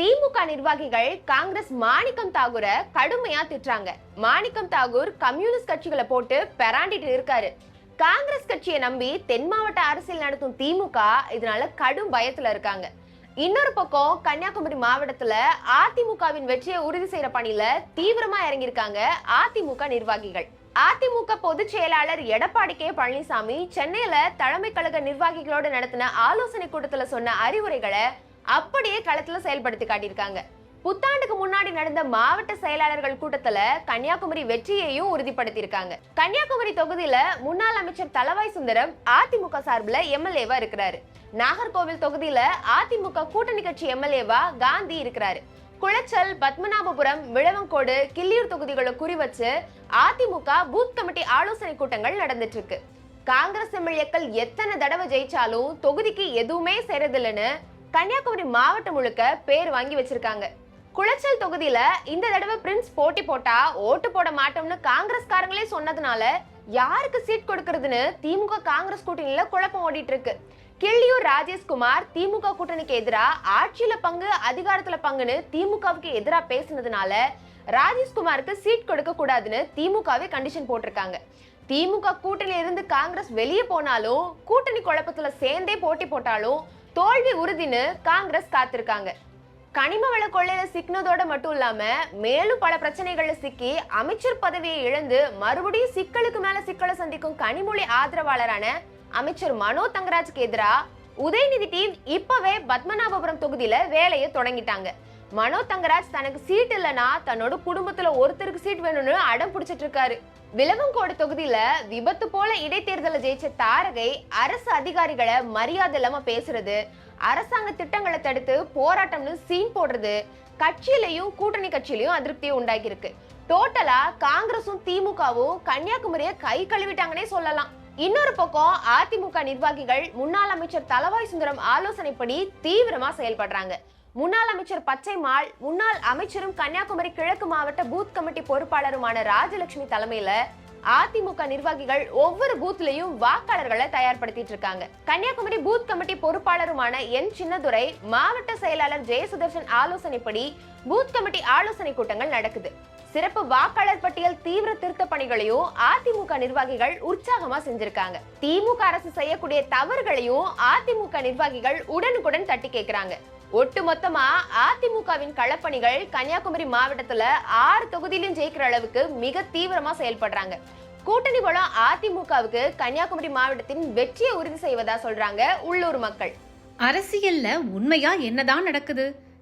திமுக நிர்வாகிகள் காங்கிரஸ் மாணிக்கம் தாகூரை கடுமையா திட்டுறாங்க. மாணிக்கம் தாகூர் கம்யூனிஸ்ட் கட்சிகளை போட்டு பெராண்டிட்டு இருக்காரு. காங்கிரஸ் கட்சியை நம்பி தென் மாவட்ட அரசியல் நடத்தும் திமுக இதனால கடும் பயத்துல இருக்காங்க. இன்னொரு பக்கம் கன்னியாகுமரி மாவட்டத்துல அதிமுகவின் வெற்றியை உறுதி செய்யற பணியில தீவிரமா இறங்கியிருக்காங்க அதிமுக நிர்வாகிகள். அதிமுக பொதுச் செயலாளர் எடப்பாடி கே பழனிசாமி சென்னையில தலைமை கழக நிர்வாகிகளோடு நடத்தின ஆலோசனை கூட்டத்துல சொன்ன அறிவுரைகளை அப்படியே களத்துல செயல்படுத்தி காட்டியிருக்காங்க. புத்தாண்டுக்கு முன்னாடி நடந்த மாவட்ட செயலாளர்கள் கூட்டத்துல கன்னியாகுமரி வெற்றியையும் உறுதிப்படுத்தியிருக்காங்க. கன்னியாகுமரி தொகுதியில முன்னாள் அமைச்சர் தலவாய் சுந்தரம் அதிமுக சார்பில் எம்எல்ஏவா இருக்கிறாரு. நாகர்கோவில் தொகுதியில அதிமுக கூட்டணி கட்சி எம்எல்ஏவா காந்தி இருக்கிறாரு. குளச்சல் பத்மநாபபுரம் விளவங்கோடு கிள்ளியூர் தொகுதிகளை குறிவச்சு அதிமுக பூத் கமிட்டி ஆலோசனை கூட்டங்கள் நடந்துட்டு இருக்கு காங்கிரஸ் எம்எல்ஏக்கள் எத்தனை தடவை ஜெயிச்சாலும் தொகுதிக்கு எதுவுமே செய்யறதில்லைன்னு கன்னியாகுமரி மாவட்டம் முழுக்க பேர் வாங்கி வச்சிருக்காங்க. குளச்சல் தொகுதியில இந்த தடவை பிரின்ஸ் போட்டி போட்டா ஓட்டு போட மாட்டோம்னு காங்கிரஸ்காரங்களே சொன்னதுனால யாருக்கு சீட் கொடுக்கறதுன்னு திமுக காங்கிரஸ் கூட்டணியில குழப்பம் ஓடிட்டு இருக்கு. கிள்ளியூர் ராஜேஷ்குமார் திமுக கூட்டணிக்கு எதிராக ஆட்சியில பங்கு அதிகாரத்துல பங்குன்னு திமுகவுக்கு எதிராக பேசினதுனால ராஜேஷ்குமாருக்கு சீட் கொடுக்க கூடாதுன்னு திமுகவே கண்டிஷன் போட்டிருக்காங்க. திமுக கூட்டணியிலிருந்து காங்கிரஸ் வெளியே போனாலும் கூட்டணி குழப்பத்துல சேர்ந்தே போட்டி போட்டாலும் தோல்வி உறுதின்னு காங்கிரஸ் காத்திருக்காங்க. கனிம வள கொள்ளையில சிக்கினதோட மட்டும் இல்லாம மேலும் பல பிரச்சனைகள்ல சிக்கி அமைச்சர் பதவியை இழந்து மறுபடியும் சிக்கலுக்கு மேல சிக்கலை சந்திக்கும் கனிமொழி ஆதரவாளரான அமைச்சர் மனோ தங்கராஜுக்கு எதிராக உதயநிதி டீம் இப்பவே பத்மநாபபுரம் தொகுதியில வேலையை தொடங்கிட்டாங்க. மனோ தங்கராஜ் தனக்கு சீட் இல்லைன்னா தன்னோட குடும்பத்துல ஒருத்தருக்கு சீட் வேணும்னு அடம் பிடிச்சிட்டு இருக்காரு. விலவங்கோடு தொகுதியில விபத்து போல இடைத்தேர்தலை ஜெயிச்ச தாரகை அரசு அதிகாரிகளை மரியாதை இல்லாம பேசுறது அரசாங்க திட்டங்களை தடுத்து போராட்டம்னு சீன் போடுறது கட்சியிலையும் கூட்டணி கட்சியிலையும் அதிருப்தியை உண்டாக்கியிருக்கு. டோட்டலா காங்கிரஸும் திமுகவும் கன்னியாகுமரியை கை கழுவிட்டாங்கன்னே சொல்லலாம். இன்னொரு பக்கம் அதிமுக நிர்வாகிகள் முன்னாள் அமைச்சர் தலவாய் சுந்தரம் ஆலோசனைப்படி தீவிரமா செயல்படுறாங்க. முன்னாள் அமைச்சர் பச்சைமால் முன்னாள் அமைச்சரும் கன்னியாகுமரி கிழக்கு மாவட்ட பூத் கமிட்டி பொறுப்பாளருமான ராஜலட்சுமி தலைமையில அதிமுக நிர்வாகிகள் ஒவ்வொரு பூத்லயும் வாக்காளர்களை தயார்படுத்திட்டு இருக்காங்க. கன்னியாகுமரி பூத் கமிட்டி பொறுப்பாளருமான என். சின்னதுரை மாவட்ட செயலாளர் ஜெயசுதர்ஷன் ஆலோசனைப்படி பூத் கமிட்டி ஆலோசனை கூட்டங்கள் நடக்குது. சிறப்பு வாக்காளர் பட்டியல் தீவிர திருத்த பணிகளையும் அதிமுக நிர்வாகிகள் உற்சாகமா செஞ்சிருக்காங்க. திமுக அரசு செய்யக்கூடிய தவறுகளையும் அதிமுக நிர்வாகிகள் உடனுக்குடன் தட்டி கேட்கிறாங்க ஒட்டு மொத்தமா அதிமுகவின் களப்பணிகள் கன்னியாகுமரி மாவட்டத்துல ஆறு தொகுதியிலும் ஜெயிக்கிற அளவுக்கு மிக தீவிரமா செயல்படுறாங்க. கூட்டணி பலம் அதிமுகவுக்கு கன்னியாகுமரி மாவட்டத்தின் வெற்றியை உறுதி செய்வதா சொல்றாங்க உள்ளூர் மக்கள். அரசியல்ல உண்மையா என்னதான் நடக்குது?